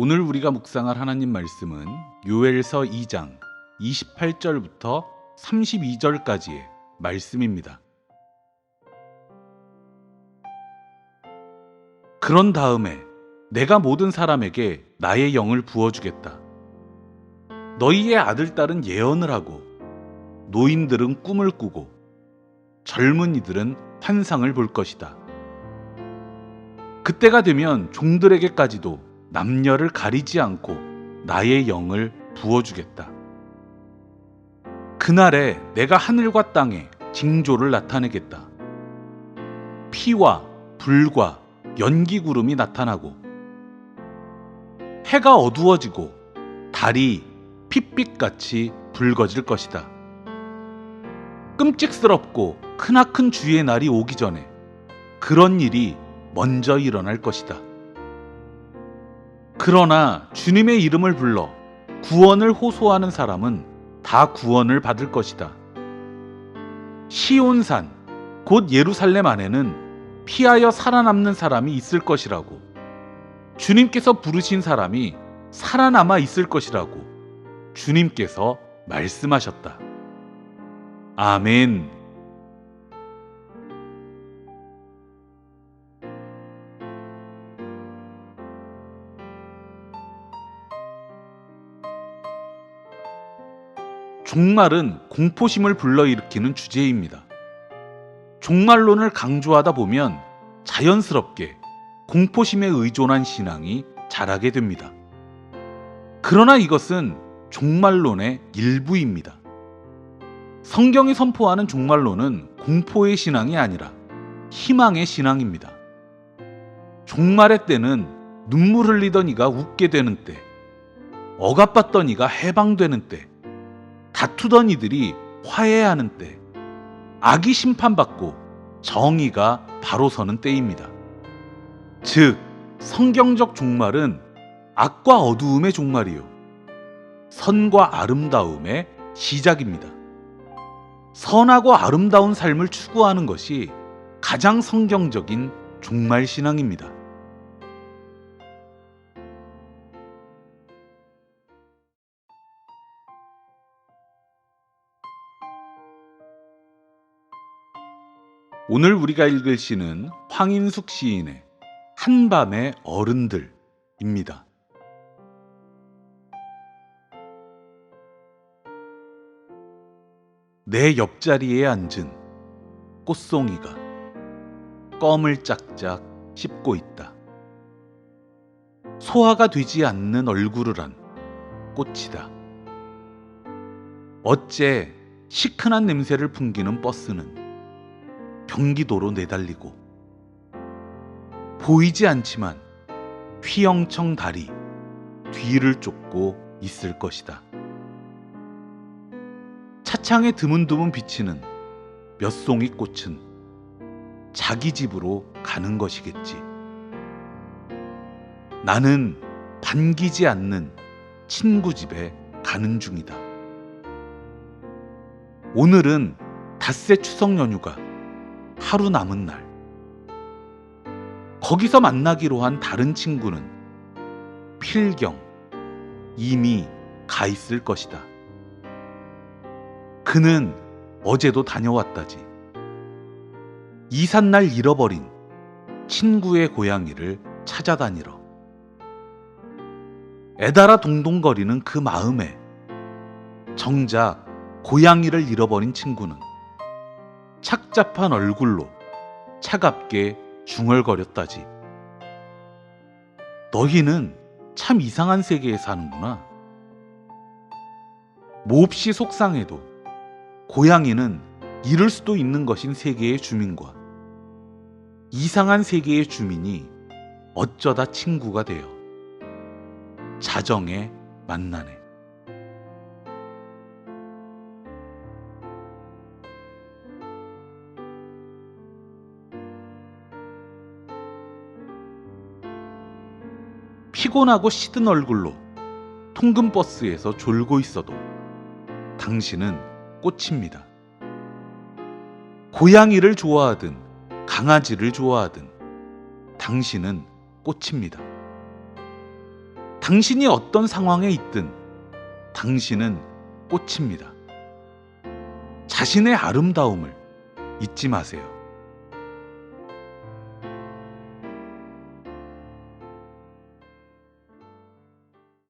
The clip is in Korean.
오늘 우리가 묵상할 하나님 말씀은 요엘서 2장 28절부터 32절까지의 말씀입니다. 그런 다음에 내가 모든 사람에게 나의 영을 부어주겠다. 너희의 아들, 딸은 예언을 하고 노인들은 꿈을 꾸고 젊은이들은 환상을 볼 것이다. 그때가 되면 종들에게까지도 남녀를 가리지 않고 나의 영을 부어주겠다. 그날에 내가 하늘과 땅에 징조를 나타내겠다. 피와 불과 연기 구름이 나타나고 해가 어두워지고 달이 핏빛같이 붉어질 것이다. 끔찍스럽고 크나큰 주의 날이 오기 전에 그런 일이 먼저 일어날 것이다. 그러나 주님의 이름을 불러 구원을 호소하는 사람은 다 구원을 받을 것이다. 시온산, 곧 예루살렘 안에는 피하여 살아남는 사람이 있을 것이라고. 주님께서 부르신 사람이 살아남아 있을 것이라고 주님께서 말씀하셨다. 아멘. 종말은 공포심을 불러일으키는 주제입니다. 종말론을 강조하다 보면 자연스럽게 공포심에 의존한 신앙이 자라게 됩니다. 그러나 이것은 종말론의 일부입니다. 성경이 선포하는 종말론은 공포의 신앙이 아니라 희망의 신앙입니다. 종말의 때는 눈물 흘리던 이가 웃게 되는 때, 억압받던 이가 해방되는 때, 다투던 이들이 화해하는 때, 악이 심판받고 정의가 바로 서는 때입니다. 즉, 성경적 종말은 악과 어두움의 종말이요. 선과 아름다움의 시작입니다. 선하고 아름다운 삶을 추구하는 것이 가장 성경적인 종말 신앙입니다. 오늘 우리가 읽을 시는 황인숙 시인의 한밤의 어른들입니다. 내 옆자리에 앉은 꽃송이가 껌을 짝짝 씹고 있다. 소화가 되지 않는 얼굴을 한 꽃이다. 어째 시큰한 냄새를 풍기는 버스는 경기도로 내달리고 보이지 않지만 휘영청 다리 뒤를 쫓고 있을 것이다. 차창에 드문드문 비치는 몇 송이 꽃은 자기 집으로 가는 것이겠지. 나는 반기지 않는 친구 집에 가는 중이다. 오늘은 닷새 추석 연휴가 하루 남은 날. 거기서 만나기로 한 다른 친구는 필경 이미 가 있을 것이다. 그는 어제도 다녀왔다지. 이삿날 잃어버린 친구의 고양이를 찾아다니러. 애달아 동동거리는 그 마음에 정작 고양이를 잃어버린 친구는 착잡한 얼굴로 차갑게 중얼거렸다지. 너희는 참 이상한 세계에 사는구나. 몹시 속상해도 고양이는 잃을 수도 있는 것인 세계의 주민과 이상한 세계의 주민이 어쩌다 친구가 되어 자정에 만나네. 피곤하고 시든 얼굴로 통근버스에서 졸고 있어도 당신은 꽃입니다. 고양이를 좋아하든 강아지를 좋아하든 당신은 꽃입니다. 당신이 어떤 상황에 있든 당신은 꽃입니다. 자신의 아름다움을 잊지 마세요.